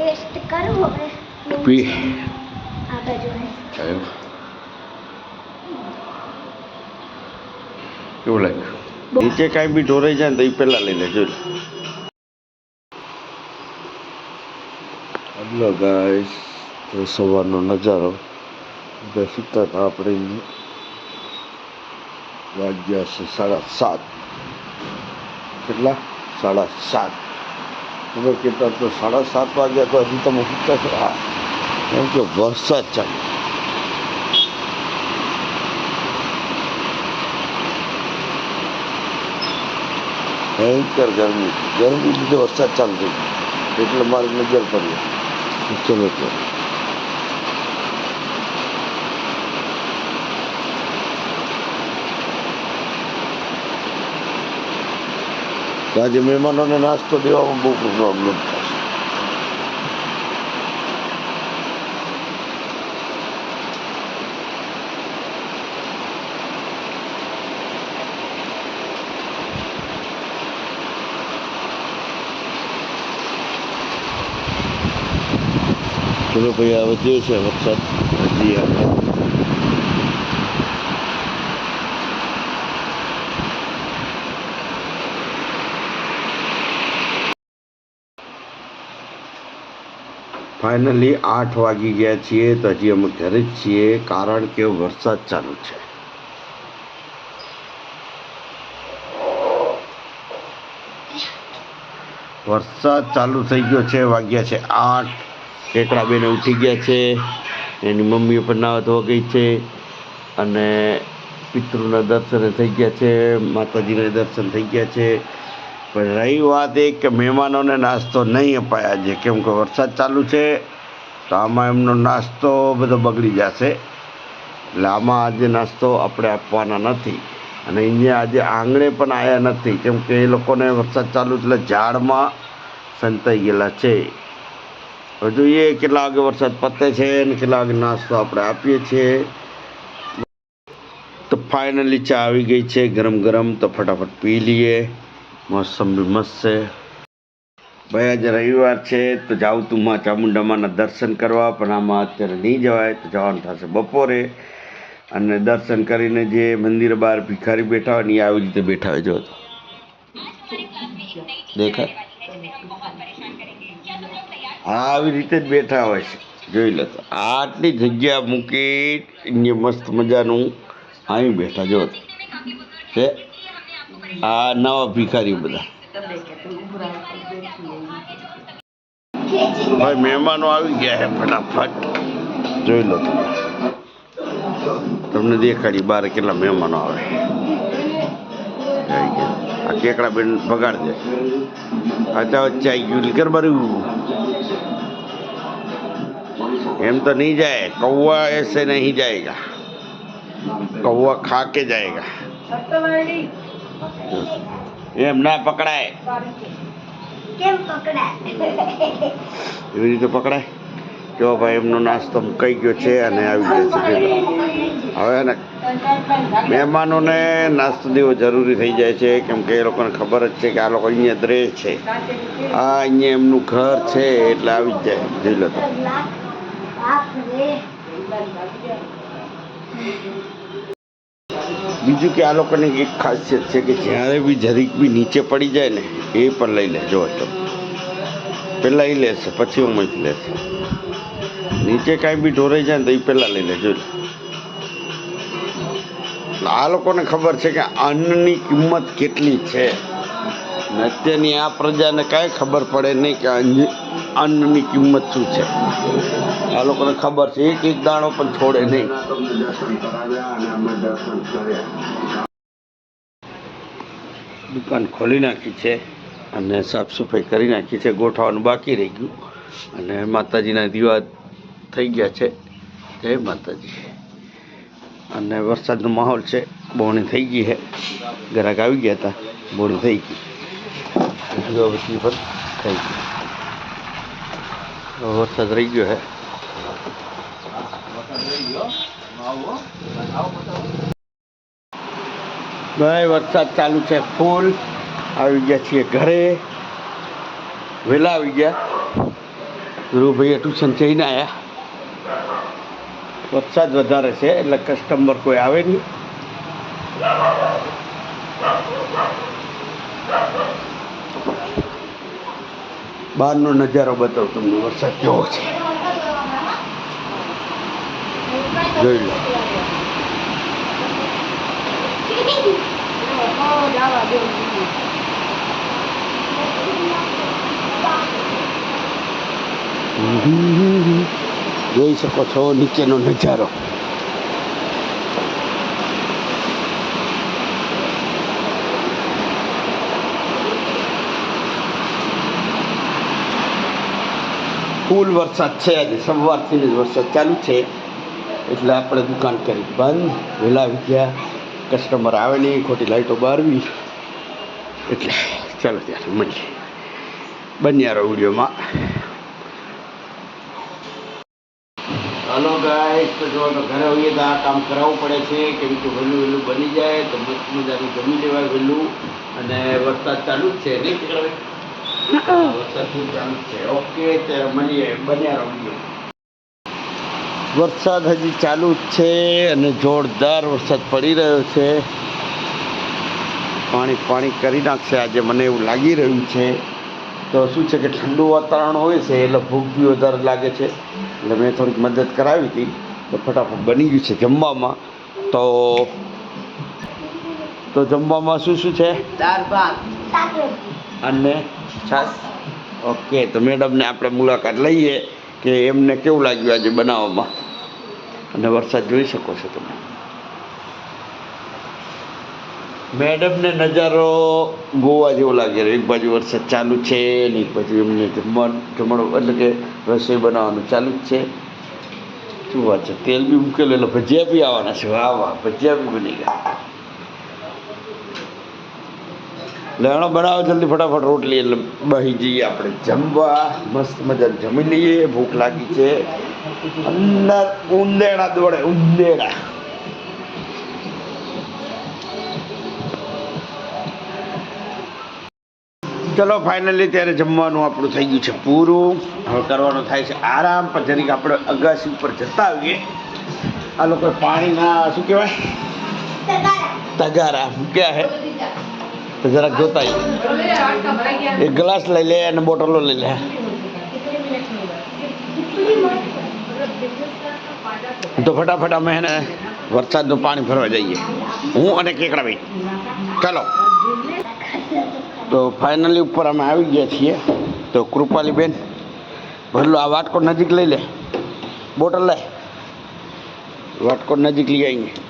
Test કરવો હવે. પી. આ બાજુ આવ્યો કેવું લાગ્યું. નીચે કાંઈ બી ઢોરાઈ જાય ને તો એ પહેલાં લઈ લેજો હલો ગાઈસ તો સવારનો નજારો. બધા સૂતા હતા આપણે વાગ્યા છે સાડા સાત. કેટલા? સાડા સાત. ખબર કેટલા તો સાડા સાત વાગ્યા તો હજી તમે સૂતા છો? હા. કેમ કે વરસાદ ચાલુ ભયંકર ગરમી. ગરમી લીધે વરસાદ ચાલુ થઈ ગયો. એટલે મારી નજર પડી. ચલો તો તો આજે મહેમાનોને નાસ્તો દેવામાં બહુ પ્રોબ્લેમ થશે ચલો ભાઈ આ વધ્યો છે વરસાદ હજી આપણે ફાઇનલી આઠ વાગી ગયા છીએ તો હજી અમે ઘરે જ છીએ કારણ કે વરસાદ ચાલુ છે. વરસાદ ચાલુ થઈ ગયો છે, વાગ્યા છે આઠ. કેકડા બેન ઉઠી ગયા છે. એની મમ્મીઓ પણ નાવા ધોવા ગઈ છે. અને પિતૃના દર્શન થઈ ગયા છે, માતાજીના દર્શન થઈ ગયા છે. પણ રહી વાત એ કે મહેમાનોને નાસ્તો નહીં અપાય આજે કેમ કે વરસાદ ચાલુ છે, તો આમાં એમનો નાસ્તો બધો બગડી જશે. એટલે આમાં આજે નાસ્તો આપણે આપવાના નથી. અને અહીંયા આજે આંગણે પણ આવ્યા નથી. કેમ કે એ લોકોને વરસાદ ચાલુ એટલે ઝાડમાં સંતાઈ ગયેલા છે. હવે જોઈએ કેટલા વાગે વરસાદ પતે છે અને કેટલા વાગે નાસ્તો આપણે આપીએ છીએ. તો ફાઇનલી ચા આવી ગઈ છે ગરમ ગરમ. તો ફટાફટ પી લઈએ. મોસમ બી મસ્ત છે. ભાઈ, આજે રવિવાર છે, તો જાઉં તું માં ચામુંડામાના દર્શન કરવા, પણ આમાં અત્યારે નહીં જવાય, તો જવાનું થશે બપોરે. અને દર્શન કરીને જે મંદિર બહાર ભિખારી બેઠા હોય ને, એ આવી રીતે બેઠા હોય, જો. દેખાય? આવી રીતે જ બેઠા હોય છે. જોઈ લો આટલી જગ્યા મૂકી મસ્ત મજાનું અહીં બેઠા, જો. છે? આ નવા ભિખારી બધા ભાઈ મહેમાનો આવી ગયા છે ફટાફટ જોઈ લો તમે તમને દેખાડી બહાર કેટલા મહેમાનો આવે આવી ગયા. આ કેકડા બેન બગાડ દે અચ્છા વચ્ચે આવી ગયું લીકર ભર્યું એમ તો નહીં જાય કૌવા ऐसे नहीं जाएगा कौवा खा के जाएगा એમ ના પકડાય. કેમ પકડાય? એવી રીતે પકડાય? જો ભાઈ એમનો નાસ્તો કઈ ગયો છે અને આવી ગયો છે. હવે ને મહેમાનોને નાસ્તો દેવો જરૂરી થઈ જાય છે કેમ કે એ લોકોને ખબર જ છે કે આ લોકો અહીંયા દ્રે છે. આ અહીંયા એમનું ઘર છે એટલે આવી જ જાય. જોઈ લો તો. બીજું કે આ લોકોની એક ખાસિયત છે કે જ્યારે બી જરીક બી નીચે પડી જાય ને, એ પણ લઈ લે જો તો પહેલાં એ લેશે, પછી હું જ લેશે. નીચે કાંઈ બી ઢોરાઈ જાય ને તો એ પહેલાં લઈ લે જો આ લોકોને ખબર છે કે અન્નની કિંમત કેટલી છે. ને અત્યારની આ પ્રજાને કાંઈ ખબર પડે નહીં કે અન્ન- અન્નની કિંમત શું છે. આ લોકોને ખબર છે, એક એક દાણો પણ છોડે નહીં. દુકાન ખોલી નાખી છે અને સાફ સફાઈ કરી નાખી છે, ગોઠવવાનું બાકી રહી ગયું. અને માતાજીના દીવા થઈ ગયા છે. જય માતાજી. અને વરસાદનો માહોલ છે, બોણી થઈ ગઈ છે. ગ્રાહક આવી ગયા હતા, બોણી થઈ ગઈ. પણ થઈ ગયું વરસાદ રહી ગયો હે ભાઈ વરસાદ ચાલુ છે ફૂલ આવી ગયા છીએ ઘરે વહેલા આવી ગયા ધ્રુવભાઈએ ટ્યુશન જઈને આવ્યા વરસાદ વધારે છે એટલે કસ્ટમર કોઈ આવે નહીં. બહારનો નજારો બતાવ તમને વરસાદ કેવો છે. જોઈ લો. જોઈ શકો છો નીચેનો નજારો. ફૂલ વરસાદ છે આજે, સવારથી જ વરસાદ ચાલુ છે. એટલે આપણે દુકાન કરી બંધ. વહેલા આવી ગયા. કસ્ટમર આવે નહીં, ખોટી લાઈટો બારવી. એટલે ચાલો ત્યારે મળીએ. બન્યા રહો વિડીયોમાં. હલો ગાઈસ તો જો ઘરે હોઈએ તો આ કામ કરાવવું પડે છે. કેમ કે વહેલું વહેલું બની જાય, તો મસ્ત મજાનું જમી લેવાય વહેલું. અને વરસાદ ચાલુ જ છે, નહીં વરસાદ હજી ચાલુ જ છે અને જોરદાર વરસાદ પડી રહ્યો છે. પાણી પાણી કરી નાખશે આજે મને એવું લાગી રહ્યું છે. તો શું છે કે ઠંડુ વાતાવરણ હોય છે એટલે ભૂખ બી વધારે લાગે છે. એટલે મેં થોડીક મદદ કરાવી હતી તો ફટાફટ બની ગયું છે જમવામાં. તો તો જમવામાં શું શું છે? દાળ ભાત. અને છાસ? ઓકે, તો મેડમને આપણે મુલાકાત લઈએ કે એમને કેવું લાગ્યું આજે બનાવવામાં? અને વરસાદ જોઈ શકો છો તમે. મેડમને નજારો ગોવા જેવો લાગે એક બાજુ વરસાદ ચાલુ છે ને એક બાજુ એમને જમવાનું જમવાનું એટલે કે રસોઈ બનાવવાનું ચાલુ જ છે. શું વાત છે? તેલ બી મૂકેલું, એટલે ભજીયા બી આવવાના છે. વાહ વાહ, ભજીયા બી બની ગયા. લેણો બનાવો જલ્દી ફટાફટ રોટલી એટલે બહી જઈએ આપણે. જમવા મસ્ત મજા જમી લઈએ ભૂખ લાગી છે. અંદર ઉંદેડા દોડે ઉંદેડા. ચલો ફાઇનલી ત્યારે જમવાનું આપણું થઈ ગયું છે પૂરું. હવે કરવાનું થાય છે આરામ પણ જરીક આપણે અગાસી ઉપર જતા આવીએ. આ લોકો પાણીના શું કહેવાય? તગારા. ક્યાં હે તો જરાક જોતા આવીએ એક ગ્લાસ લઈ લે અને બોટલો લઈ લે તો ફટાફટ અમે એને વરસાદનું પાણી ભરવા જઈએ હું અને કેકડાભાઈ ચાલો તો ફાઇનલી ઉપર અમે આવી ગયા છીએ તો કૃપાલીબેન ભરલો આ વાટકો નજીક લઈ લે બોટલ લે વાટકો નજીક લઈ આવીએ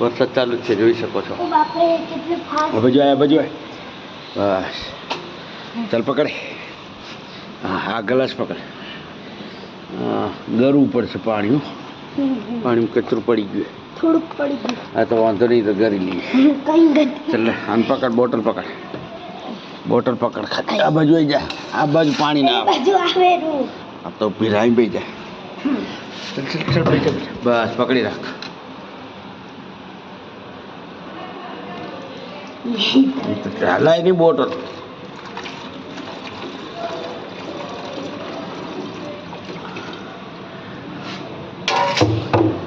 વરસાદ ચાલુ જ છે જોઈ શકો છો. ઓ બાપરે આ બાજુ આ. બસ. ચાલ પકડે. હા હા ગ્લાસ પકડ. હા ગરવું પડશે પાણી પાણી કચરું પડી ગયું. થોડુંક પડી ગયું. આ તો વાંધો નહીં તો ગરી લઈએ. ચાલ આમ પકડ બોટલ પકડ. બોટલ પકડ ખાતી આ બાજુ આવી જા. આ બાજુ પાણી ના આવે. આ તો પીરાઈ બેસી જાય. જા, જા. બસ પકડી રાખ. તો ચાલાય બોટલ.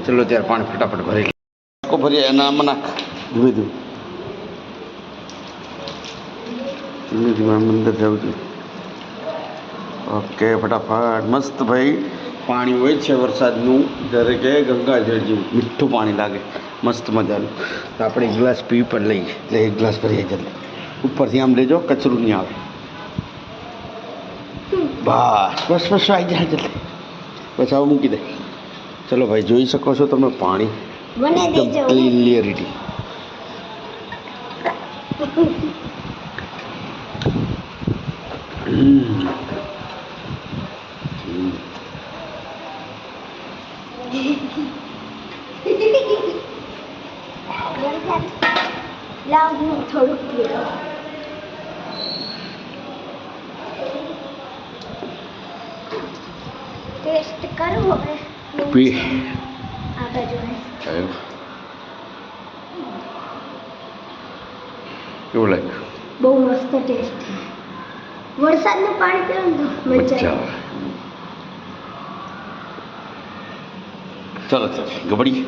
ચલો ત્યારે પાણી ફટાફટ ભરી. ભરી એના આમાં નાખ. ધીમે ધીમે. ધીમે ધીમે આમ અંદર જવું છું ઓકે ફટાફટ. મસ્ત ભાઈ. પાણી હોય છે વરસાદનું. જ્યારે કે ગંગા જેવું મીઠું પાણી લાગે. મસ્ત મજાનું. તો આપણે એક ગ્લાસ પી પણ લઈએ. એટલે એક ગ્લાસ ભરીએ જલ્દી ઉપરથી આમ લેજો કચરું નહીં આવે. બસ બસ બસ આવી જાય જલ્દી બસ આવું મૂકી દે. ચલો ભાઈ જોઈ શકો છો તમે પાણી. એકદમ ક્લિયરિટી હમ. હમ. લાવ હું થોડુંક પી લઉં ટેસ્ટ કરવો હવે પી આ બાજુ હે. આવ્યો કેવું લાગ્યું? બહુ મસ્ત ટેસ્ટ. વરસાદનું પાણી પીવું મજા આવે. ચલો ગબડી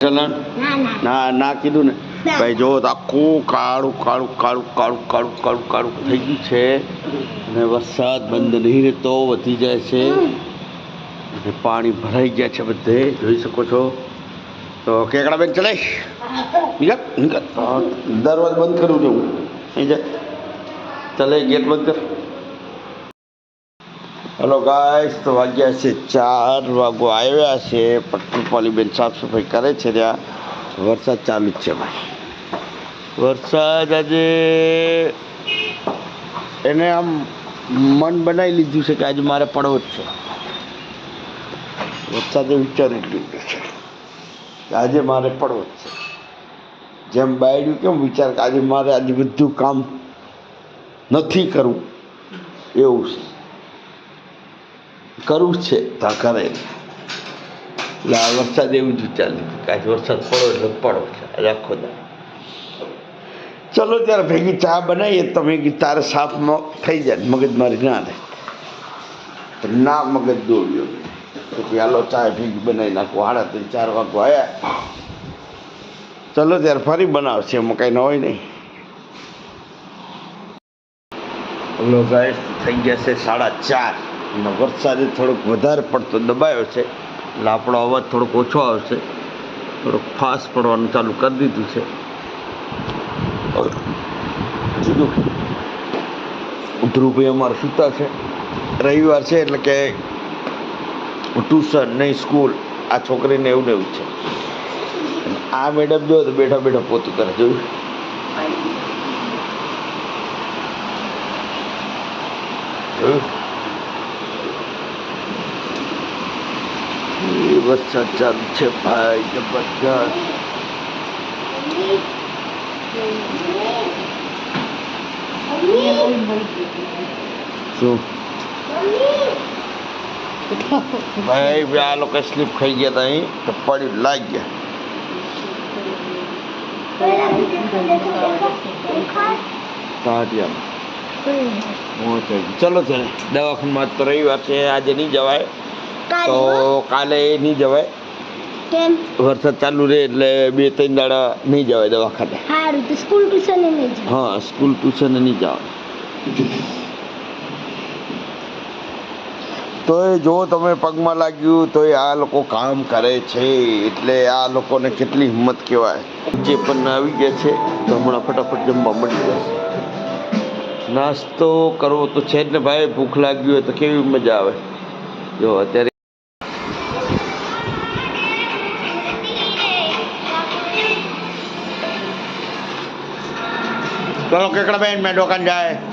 ના. ના કીધું ને. ભાઈ જો તો આખું કાળું કાળું કાળું કાળું કાળું કાળું કાળું થઈ ગયું છે. અને વરસાદ બંધ નહીં રહેતો વધી જાય છે. અને પાણી ભરાઈ ગયા છે બધે જોઈ શકો છો. તો કેકડા બેન ચલે? નિકત નીકળ. હા, દરવાજો બંધ કરવું જવું અહીં જા. ચલે ગેટ બંધ કર. હલો ગાઈસ તો વાગ્યા છે ચાર વાગો આવ્યા છે. પટનપાલી બેન સાફ સફાઈ કરે છે ત્યાં. વરસાદ ચાલુ જ છે ભાઈ. વરસાદ આજે એને આમ મન બનાવી લીધું છે કે આજે મારે પડવો જ છે. વરસાદે વિચારી લીધું છે. આજે મારે પડવો જ છે. જેમ બાયડ્યું કેમ વિચાર કે આજે મારે આજે બધું કામ નથી કરવું. એવું છે. કરવું જ છે તો કરે એટલે આ વરસાદ એવું જ વિચારી કે આજે વરસાદ પડો એટલે પડો છે, આજે આખો દાડો. ચલો ત્યારે ભેગી ચા બનાવીએ તમે કે તારે સાફમાં થઈ જાય મગજ મારી ના રહે ના મગજ દોડ્યો. કે હાલો ચા ભેગી બનાવી નાખો. હાડા ત્રણ ચાર વાગો આવ્યા ચલો ત્યારે ફરી બનાવશે, એમાં કાંઈ ન હોય નહીં હલો ગાય થઈ ગયા છે સાડા ચાર. અને વરસાદે થોડોક વધારે પડતો દબાયો છે. એટલે આપણો અવાજ થોડોક ઓછો આવશે. થોડોક ફાસ્ટ પડવાનું ચાલુ કરી દીધું છે. ધ્રુવભાઈ અમારે સૂતા છે. રવિવાર છે એટલે કે ટ્યુશન નહીં સ્કૂલ આ છોકરીને એવું ને એવું છે. આ મેડમ જો તો બેઠા બેઠા પોતું કરે જોયું? વરસાદ ચાલુ છે ભાઈ જબરજસ્ત. શું? ભાઈ આ લોકો સ્લીપ ખાઈ ગયા હતા અહીં તો પડી લાગી ગયા થઈ ગઈ. ચલો દવાખાનામાં તો રવિવાર છે આજે નહીં જવાય. તો કાલે નહીં જવાય. વરસાદ ચાલુ રહે એટલે બે ત્રણ દાડા નહીં જવાય દવાખાને. હા સ્કૂલ ટ્યુશન નહીં હા સ્કૂલ ટ્યુશન નહીં જવાય. તો એ જો તમે પગમાં લાગ્યું તો એ આ લોકો કામ કરે છે એટલે આ લોકોને કેટલી હિંમત કહેવાય. જે પણ આવી ગયા છે તો હમણાં ફટાફટ જમવા મળી જશે. નાસ્તો કરવો તો છે જ ને ભાઈ ભૂખ લાગી હોય તો કેવી મજા આવે? જો અત્યારે ચલો કેકડા બેન મેં દુકાન જાય.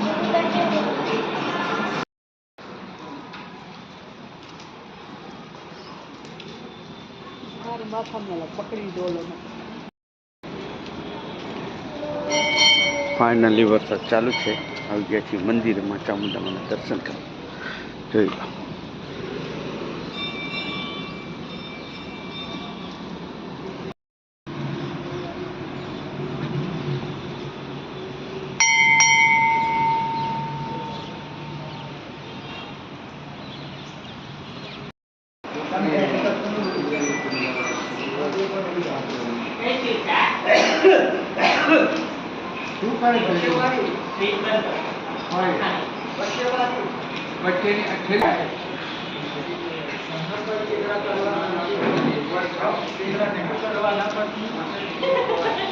ફાઇનલી વરસાદ ચાલુ છે. આવી ગયા છીએ મંદિરમાં ચામુંડામાં દર્શન કરવા. જોઈ લો. દુકાને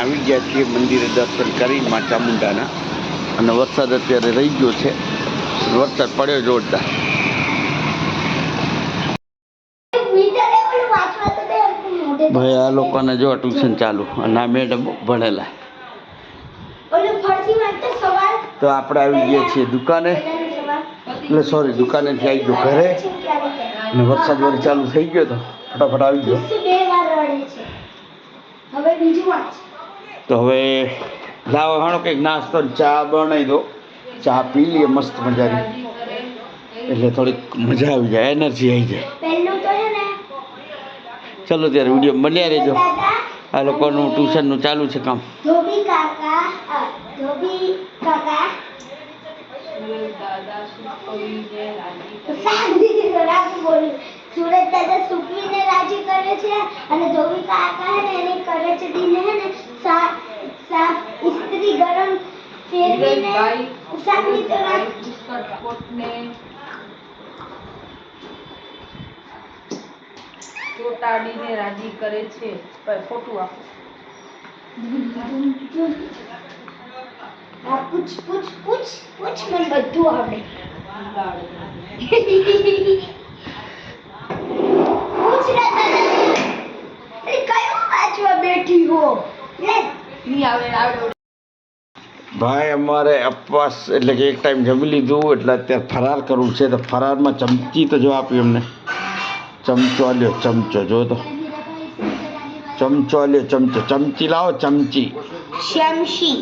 આવી ગયા છીએ મંદિરે દર્શન કરી મા ચામુંડાના. અને વરસાદ અત્યારે રહી ગયો છે. વરસાદ પડ્યો જોરદાર. ભાઈ આ લોકોને જો ટ્યુશન ચાલુ. અને આ મેડમ ભણેલા. તો આપણે આવી ગયા છીએ દુકાને. એટલે સોરી દુકાનેથી આવી ગયો ઘરે. અને વરસાદ વળી ચાલુ થઈ ગયો તો ફટાફટ આવી ગયો. વાર હવે બીજું વાંચ તો હવે લાવો હાણો કંઈક નાસ્તો ચા બનાવી દો. ચા પી લઈએ મસ્ત મજાની. એટલે થોડીક મજા આવી જાય એનર્જી આવી જાય. ચલો ત્યારે વીડિયો બન્યા રહેજો. આ લોકોનું ટ્યુશનનું ચાલુ છે કામ. સુરત દાદા સુકવીને રાજી કરે છે અને ધોબી કાકા હે ને એને કરે છે દીને હે ને સા સા ઇસ્ત્રી ગરમ ફેરવીને શાકની તો રાખ ચોટાડીને રાજી કરે છે પણ ખોટું આપો આ પૂછ પૂછ પૂછ પૂછ મને બધું આવડે પૂછ રે દાદા અરે કયું વાંચવા બેઠી હો લે નહીં આવે આવડે ભાઈ અમારે અપવાસ એટલે કે એક ટાઈમ જમી લીધું એટલે અત્યારે ફરાર કરવું છે. તો ફરારમાં ચમચી તો જો આપી એમને ચમચો આલ્યો ચમચો જો તો. ચમચો આલ્યો ચમચો. ચમચી લાવો ચમચી. શમશી